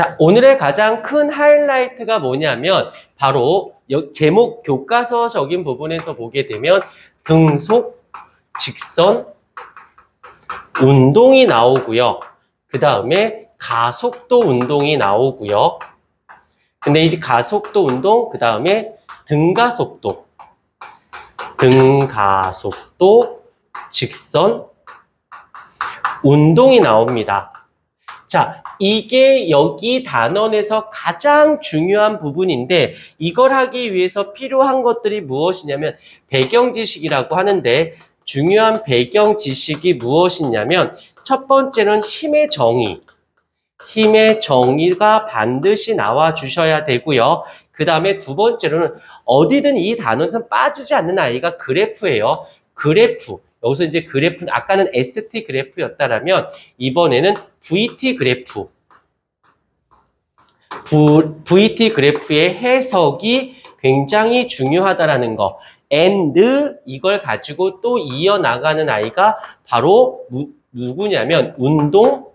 자, 오늘의 가장 큰 하이라이트가 뭐냐면 바로 여- 제목 교과서적인 부분에서 보게 되면 등속, 직선, 운동이 나오고요. 그 다음에 가속도 운동이 나오고요. 근데 이 가속도 운동, 그 다음에 등가속도, 등가속도, 직선, 운동이 나옵니다. 자, 이게 여기 단원에서 가장 중요한 부분인데 이걸 하기 위해서 필요한 것들이 무엇이냐면 배경 지식이라고 하는데 중요한 배경 지식이 무엇이냐면 첫 번째는 힘의 정의. 힘의 정의가 반드시 나와 주셔야 되고요. 그 다음에 두 번째로는 어디든 이 단원에서 빠지지 않는 아이가 그래프예요. 그래프. 여기서 이제 그래프는 아까는 ST 그래프였다라면 이번에는 VT 그래프. 부- VT 그래프의 해석이 굉장히 중요하다라는 거. and 이걸 가지고 또 이어나가는 아이가 바로 무- 누구냐면 운동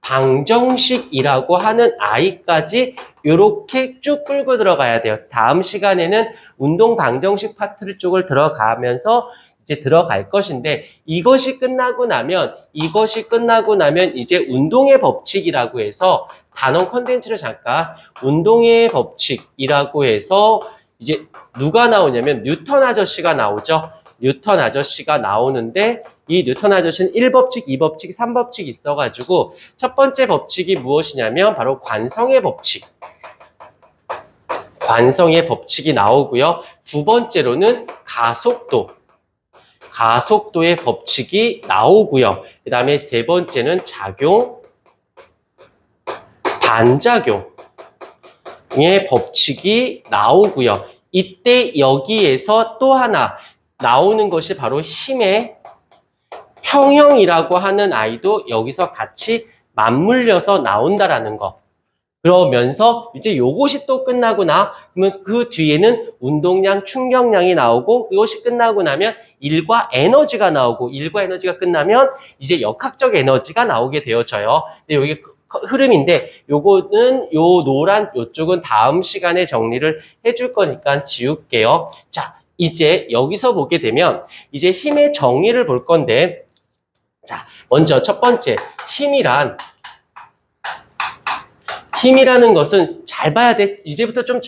방정식이라고 하는 아이까지 이렇게 쭉 끌고 들어가야 돼요. 다음 시간에는 운동 방정식 파트를 쪽을 들어가면서 이제 들어갈 것인데 이것이 끝나고 나면 이것이 끝나고 나면 이제 운동의 법칙이라고 해서 단원 컨텐츠를 잠깐 운동의 법칙이라고 해서 이제 누가 나오냐면 뉴턴 아저씨가 나오죠. 뉴턴 아저씨가 나오는데 이 뉴턴 아저씨는 1법칙, 2법칙, 3법칙이 있어가지고 첫 번째 법칙이 무엇이냐면 바로 관성의 법칙. 관성의 법칙이 나오고요. 두 번째로는 가속도. 가속도의 법칙이 나오고요. 그 다음에 세 번째는 작용, 반작용의 법칙이 나오고요. 이때 여기에서 또 하나 나오는 것이 바로 힘의 평형이라고 하는 아이도 여기서 같이 맞물려서 나온다라는 거. 그러면서 이제 요것이 또 끝나고 나, 그러면 그 뒤에는 운동량, 충격량이 나오고 이것이 끝나고 나면 일과 에너지가 나오고 일과 에너지가 끝나면 이제 역학적 에너지가 나오게 되어져요. 근데 여기 흐름인데 요거는 요 노란 요쪽은 다음 시간에 정리를 해줄 거니까 지울게요. 자, 이제 여기서 보게 되면 이제 힘의 정의를 볼 건데 자, 먼저 첫 번째 힘이란 힘이라는 것은 잘 봐야 돼. 이제부터 좀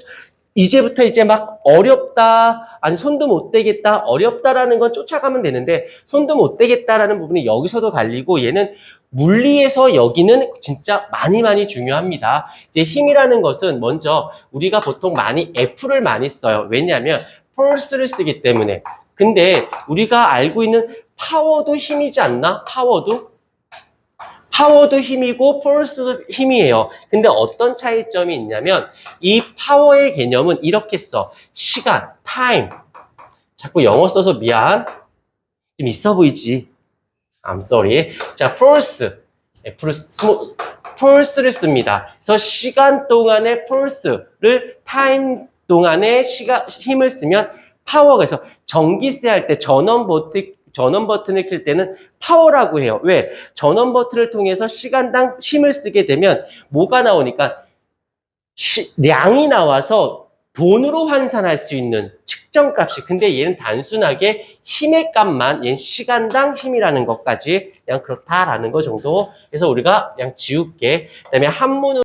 이제부터 이제 막 어렵다, 아니 손도 못 대겠다, 어렵다라는 건 쫓아가면 되는데 손도 못 대겠다라는 부분이 여기서도 갈리고 얘는 물리에서 여기는 진짜 많이 많이 중요합니다. 이제 힘이라는 것은 먼저 우리가 보통 많이 F를 많이 써요. 왜냐하면 force를 쓰기 때문에. 근데 우리가 알고 있는 파워도 힘이지 않나? 파워도? 파워도 힘이고 force도 힘이에요. 근데 어떤 차이점이 있냐면 이 파워의 개념은 이렇게 써. 시간, time. 자꾸 영어 써서 미안. 좀 있어 보이지? I'm sorry. 자, force. 스모, force를 씁니다. 그래서 시간 동안의 force를 time 동안의 시간, 힘을 쓰면 파워가 그래서 전기세 할 때 전원 버튼 전원 버튼을 킬 때는 파워라고 해요. 왜? 전원 버튼을 통해서 시간당 힘을 쓰게 되면 뭐가 나오니까 시- 량이 나와서 돈으로 환산할 수 있는 측정값이. 근데 얘는 단순하게 힘의 값만, 얘는 시간당 힘이라는 것까지 그냥 그렇다라는 거 정도. 그래서 우리가 그냥 지울게. 그 다음에 한문으로